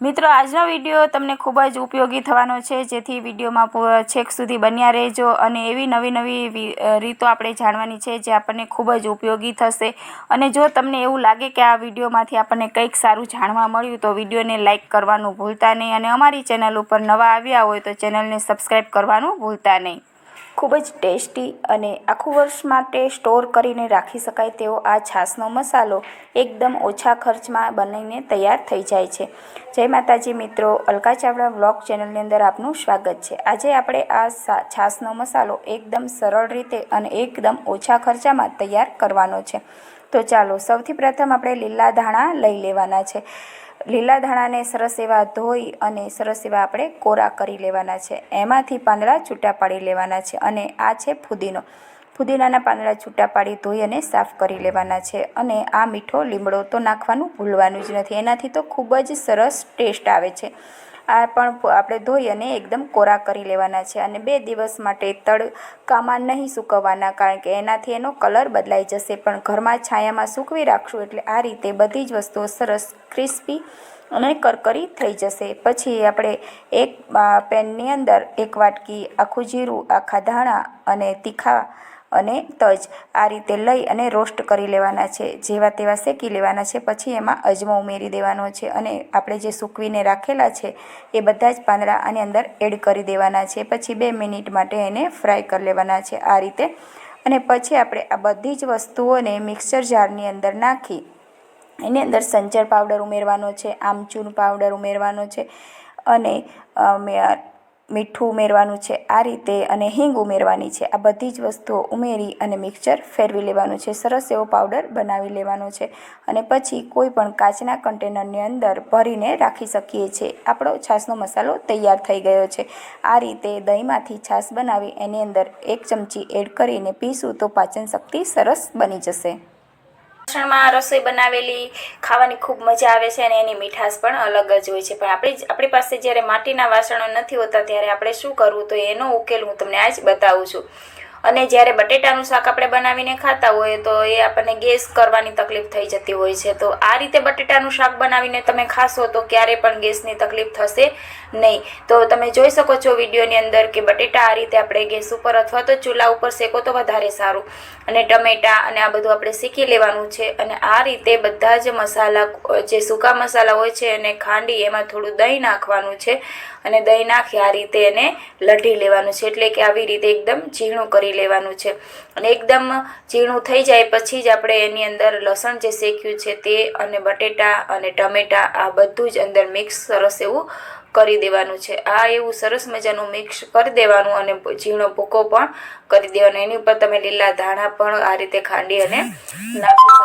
મિત્રો, આજનો વીડિયો તમને ખૂબ જ ઉપયોગી થવાનો છે. જેથી વિડીયોમાં છેક સુધી બન્યા રહેજો અને એવી નવી નવી રીતો આપણે જાણવાની છે જે આપણને ખૂબ જ ઉપયોગી થશે. અને જો તમને એવું લાગે કે આ વિડીયોમાંથી આપણને કંઈક સારું જાણવા મળ્યું, તો વિડીયોને લાઇક કરવાનું ભૂલતા નહીં. અને અમારી ચેનલ ઉપર નવા આવ્યા હોય તો ચેનલને સબસ્ક્રાઈબ કરવાનું ભૂલતા નહીં. ખૂબ જ ટેસ્ટી અને આખું વર્ષ માટે સ્ટોર કરીને રાખી શકાય તેવો આ છાશનો મસાલો એકદમ ઓછા ખર્ચમાં બનીને તૈયાર થઈ જાય છે. જય માતાજી મિત્રો, અલકા ચાવડા વ્લોગ ચેનલની અંદર આપનું સ્વાગત છે. આજે આપણે આ છાશનો મસાલો એકદમ સરળ રીતે અને એકદમ ઓછા ખર્ચામાં તૈયાર કરવાનો છે. તો ચાલો, સૌથી પ્રથમ આપણે લીલા ધાણા લઈ લેવાના છે. લીલા ધાણાને સરસ એવા ધોઈ અને સરસ એવા આપણે કોરા કરી લેવાના છે. એમાંથી પાંદડા છૂટા પાડી લેવાના છે અને આ છે ફુદીનો. ફુદીનાના પાંદડા છૂટા પાડી ધોઈ અને સાફ કરી લેવાના છે અને આ મીઠો લીમડો તો નાખવાનું ભૂલવાનું જ નથી. એનાથી તો ખૂબ જ સરસ ટેસ્ટ આવે છે. આ પણ આપણે ધોઈ અને એકદમ કોરા કરી લેવાના છે અને બે દિવસ માટે તડકામાં નહીં સૂકવવાના કારણ કે એનાથી એનો કલર બદલાઈ જશે. પણ ઘરમાં છાયામાં સૂકવી રાખશું એટલે આ રીતે બધી જ વસ્તુઓ સરસ ક્રિસ્પી અને કરકરી થઈ જશે. પછી આપણે એક પેનની અંદર એક વાટકી આખું જીરું, આખા ધાણા અને તીખા અને તજ આ રીતે લઈ અને રોસ્ટ કરી લેવાના છે. જેવા તેવા શેકી લેવાના છે. પછી એમાં અજમો ઉમેરી દેવાનો છે અને આપણે જે સૂકવીને રાખેલા છે એ બધા જ પાંદડા આની અંદર એડ કરી દેવાના છે. પછી બે મિનિટ માટે એને ફ્રાય કરી લેવાના છે આ રીતે. અને પછી આપણે આ બધી જ વસ્તુઓને મિક્સર જારની અંદર નાખી એની અંદર સંચર પાવડર ઉમેરવાનો છે, આમચૂર પાવડર ઉમેરવાનો છે અને મીઠું ઉમેરવાનું છે. આ રીતે અને હિંગ ઉમેરવાની છે. આ બધી જ વસ્તુઓ ઉમેરી અને મિક્સર ફેરવી લેવાનું છે. સરસ એવો પાવડર બનાવી લેવાનો છે. અને પછી કોઈ પણ કાચના કન્ટેનરની અંદર ભરીને રાખી શકીએ છીએ આપણો છાશનો મસાલો તૈયાર થઈ ગયો છે. આ રીતે દહીંમાંથી છાશ બનાવી એની અંદર એક ચમચી એડ કરીને પીશું તો પાચન શક્તિ સરસ બની જશે. વાસણમાં રસોઈ બનાવેલી, ખાવાની ખૂબ મજા આવે છે અને એની મીઠાશ પણ અલગ જ હોય છે. પણ આપણી આપણી પાસે જ્યારે માટીના વાસણો નથી હોતા, ત્યારે આપણે શું કરવું? તો એનો ઉકેલ હું તમને આજ બતાવું છું. અને જ્યારે બટેટાનું શાક આપણે બનાવીને ખાતા હોઈએ તો એ આપણને ગેસ કરવાની તકલીફ થઈ જતી હોય છે. તો આ રીતે બટેટાનું શાક બનાવીને તમે ખાશો તો ક્યારે પણ ગેસની તકલીફ થશે નહીં. તો તમે જોઈ શકો છો વિડીયોની અંદર કે બટેટા આ રીતે આપણે ગેસ ઉપર અથવા તો ચૂલા ઉપર શેકો તો વધારે સારું. અને ટમેટા અને આ બધું આપણે શીખી લેવાનું છે અને આ રીતે બધા જ મસાલા, જે સૂકા મસાલા હોય છે એને ખાંડી, એમાં થોડું દહીં નાખવાનું છે. અને દહીં નાખી આ રીતે એને લઢી લેવાનું છે. એટલે કે આવી રીતે એકદમ ઝીણું કરી લેવાનું છે. અને એકદમ ઝીણું થઈ જાય પછી જ આપણે એની અંદર લસણ જે શેક્યું છે તે અને બટેટા અને ટમેટા આ બધું જ અંદર મિક્સ સરસ એવું કરી દેવાનું છે. આ એવું સરસ મજાનું મિક્સ કરી દેવાનું અને ઝીણો ભૂકો પણ કરી દેવાનો. એની ઉપર તમે લીલા ધાણા પણ આ રીતે ખાંડી અને નાખી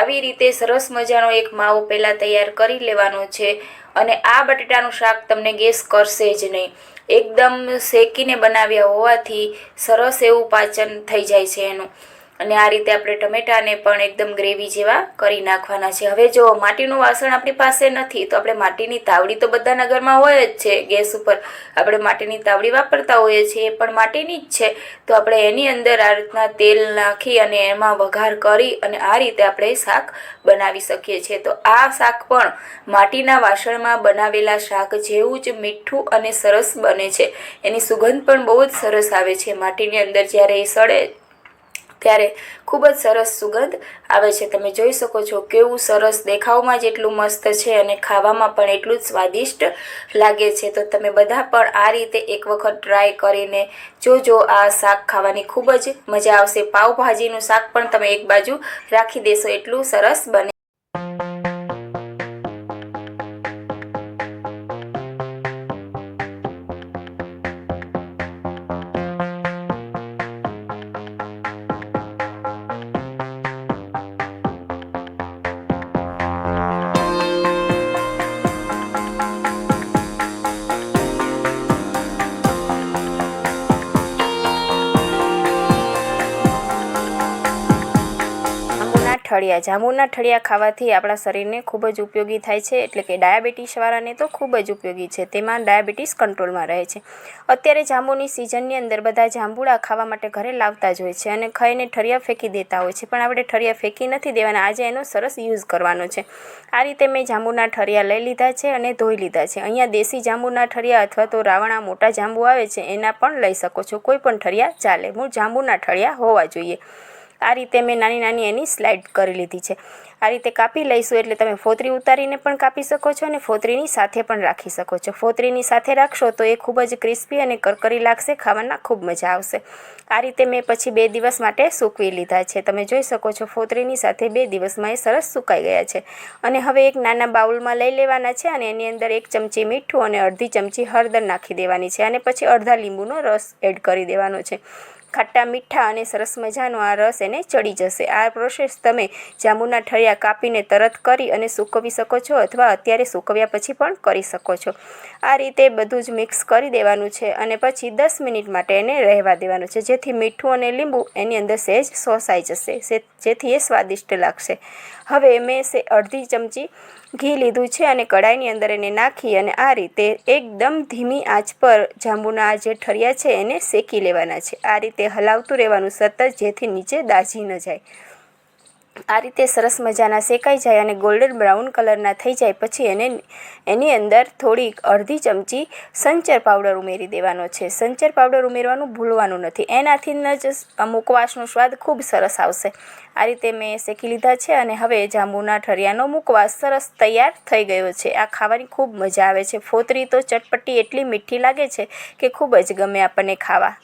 આવી રીતે સરસ મજાનો એક માવો પહેલાં તૈયાર કરી લેવાનો છે અને આ બટેટાનું શાક તમને ગેસ કરશે જ નહીં. એકદમ શેકીને બનાવ્યા હોવાથી સરસ એવું પાચન થઈ જાય છે એનું. અને આ રીતે આપણે ટમેટાને પણ એકદમ ગ્રેવી જેવા કરી નાખવાના છે. હવે જો માટીનું વાસણ આપણી પાસે નથી, તો આપણે માટીની તાવડી તો બધાના ઘરમાં હોય જ છે. ગેસ ઉપર આપણે માટીની તાવડી વાપરતા હોઈએ છીએ પણ માટીની જ છે. તો આપણે એની અંદર આ રીતના તેલ નાખી અને એમાં વઘાર કરી અને આ રીતે આપણે શાક બનાવી શકીએ છીએ. તો આ શાક પણ માટીના વાસણમાં બનાવેલા શાક જેવું જ મીઠું અને સરસ બને છે. એની સુગંધ પણ બહુ જ સરસ આવે છે. માટીની અંદર જ્યારે એ સડે ત્યારે ખૂબ જ સરસ સુગંધ આવે છે. તમે જોઈ શકો છો કેવું સરસ દેખાવમાં જ એટલું મસ્ત છે અને ખાવામાં પણ એટલું જ સ્વાદિષ્ટ લાગે છે. તો તમે બધા પણ આ રીતે એક વખત ટ્રાય કરીને જોજો. આ શાક ખાવાની ખૂબ જ મજા આવશે. પાવભાજીનું શાક પણ તમે એક બાજુ રાખી દેશો. એટલું સરસ બને ઠળિયા, જાંબુના ઠળિયા ખાવાથી આપણા શરીરને ખૂબ જ ઉપયોગી થાય છે. એટલે કે ડાયાબિટીસવાળાને તો ખૂબ જ ઉપયોગી છે. તેમાં ડાયાબિટીસ કંટ્રોલમાં રહે છે. અત્યારે જાંબુની સિઝનની અંદર બધા જાંબુડા ખાવા માટે ઘરે લાવતા જ હોય છે અને ખાઈને ઠળિયા ફેંકી દેતા હોય છે. પણ આપણે ઠળિયા ફેંકી નથી દેવાના. આજે એનો સરસ યુઝ કરવાનો છે. આ રીતે મેં જાંબુના ઠળિયા લઈ લીધા છે અને ધોઈ લીધા છે. અહીંયા દેશી જાંબુના ઠળિયા અથવા તો રાવણા મોટા જાંબુ આવે છે, એના પણ લઈ શકો છો. કોઈ પણ ઠળિયા ચાલે. હું જાંબુના ઠળિયા હોવા જોઈએ. આ રીતે મેં નાની નાની એની સ્લાઇડ કરી લીધી છે. આ રીતે કાપી લઈશું એટલે તમે ફોતરી ઉતારીને પણ કાપી શકો છો અને ફોતરીની સાથે પણ રાખી શકો છો. ફોતરીની સાથે રાખશો તો એ ખૂબ જ ક્રિસ્પી અને કરકરી લાગશે, ખાવાના ખૂબ મજા આવશે. આ રીતે મેં પછી બે દિવસ માટે સૂકવી લીધા છે. તમે જોઈ શકો છો ફોતરીની સાથે બે દિવસમાં એ સરસ સુકાઈ ગયા છે. અને હવે એક નાના બાઉલમાં લઈ લેવાના છે અને એની અંદર એક ચમચી મીઠું અને અડધી ચમચી હળદર નાખી દેવાની છે અને પછી અડધા લીંબુનો રસ એડ કરી દેવાનો છે. ખાટા મીઠા અને સરસ મજાનો આ રસ એને ચડી જશે. આ પ્રોસેસ તમે જાંબુના ઠળિયા કાપીને તરત કરી અને સૂકવી શકો છો અથવા અત્યારે સૂકવ્યા પછી પણ કરી શકો છો. આ રીતે બધું જ મિક્સ કરી દેવાનું છે અને પછી દસ મિનિટ માટે એને રહેવા દેવાનું છે. જેથી મીઠું અને લીંબુ એની અંદર સહેજ સોસાઈ જશે. જેથી એ સ્વાદિષ્ટ લાગશે. હવે મેં સે, અડધી ચમચી ઘી લીધું છે અને કડાઈની અંદર એને નાખી અને આ રીતે એકદમ ધીમી આંચ પર જાંબુના આ જે ઠરિયા છે એને શેકી લેવાના છે. આ રીતે હલાવતું રહેવાનું સતત જેથી નીચે દાઝી ન જાય. આ રીતે સરસ મજાના શેકાઈ જાય અને ગોલ્ડન બ્રાઉન કલરના થઈ જાય, પછી એને એની અંદર થોડીક અડધી ચમચી સંચર પાવડર ઉમેરી દેવાનો છે. સંચર પાવડર ઉમેરવાનું ભૂલવાનું નથી. એનાથી જ મુખવાસનો સ્વાદ ખૂબ સરસ આવશે. આ રીતે મેં શેકી લીધા છે અને હવે જાંબુના ઠરિયાનો મુકવાસ સરસ તૈયાર થઈ ગયો છે. આ ખાવાની ખૂબ મજા આવે છે. ફોતરી તો ચટપટી એટલી મીઠી લાગે છે કે ખૂબ જ ગમે આપણને ખાવા.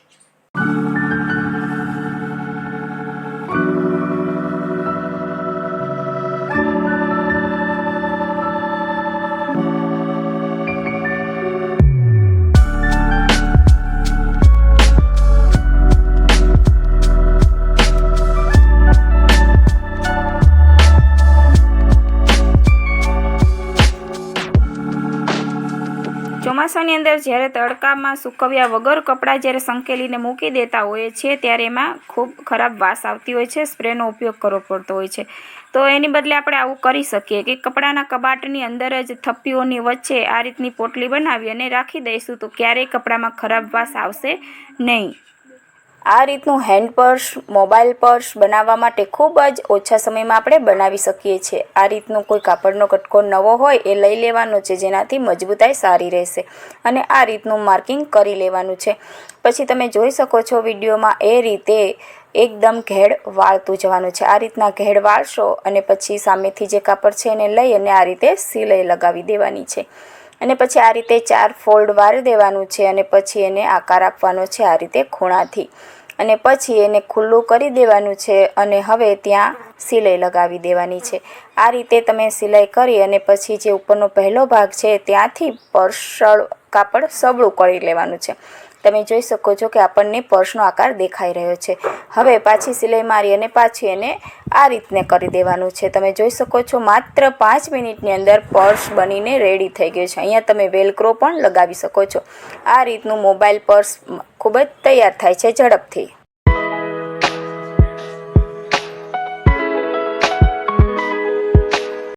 ચોમાસાની અંદર જ્યારે તડકામાં સૂકવ્યા વગર કપડાં જ્યારે સંકેલીને મૂકી દેતા હોઈએ છીએ ત્યારે એમાં ખૂબ ખરાબ વાસ આવતી હોય છે, સ્પ્રેનો ઉપયોગ કરવો પડતો હોય છે. તો એની બદલે આપણે આવું કરી શકીએ કે કપડાના કબાટની અંદર જ થપ્પીઓની વચ્ચે આ રીતની પોટલી બનાવી અને રાખી દઈશું તો ક્યારેય કપડામાં ખરાબ વાસ આવશે નહીં. આ રીતનું હેન્ડ પર્સ, મોબાઈલ પર્સ બનાવવા માટે ખૂબ જ ઓછા સમયમાં આપણે બનાવી શકીએ છીએ. આ રીતનું કોઈ કાપડનો કટકો નવો હોય એ લઈ લેવાનો છે, જેનાથી મજબૂતાઈ સારી રહેશે અને આ રીતનું માર્કિંગ કરી લેવાનું છે. પછી તમે જોઈ શકો છો વિડીયોમાં એ રીતે એકદમ ઘેડ વાળતું જવાનું છે. આ રીતના ઘેડ વાળશો અને પછી સામેથી જે કાપડ છે એને લઈ અને આ રીતે સિલાઈ લગાવી દેવાની છે. અને પછી આ રીતે ચાર ફોલ્ડ વાળી દેવાનું છે અને પછી એને આકાર આપવાનો છે આ રીતે ખૂણાથી. અને પછી એને ખુલ્લું કરી દેવાનું છે અને હવે ત્યાં સિલાઈ લગાવી દેવાની છે. આ રીતે તમે સિલાઈ કરી અને પછી જે ઉપરનો પહેલો ભાગ છે ત્યાંથી પર્સળ કાપડ સબળું કરી લેવાનું છે. તમે જોઈ શકો છો કે આપણને પર્સનો આકાર દેખાઈ રહ્યો છે. હવે પાછી સિલાઈ મારી અને પાછી એને આ રીતને કરી દેવાનું છે. તમે જોઈ શકો છો માત્ર પાંચ મિનિટની અંદર પર્સ બનીને રેડી થઈ ગયું છે. અહીંયા તમે વેલક્રો પણ લગાવી શકો છો. આ રીતનું મોબાઈલ પર્સ ખૂબ જ તૈયાર થાય છે ઝડપથી.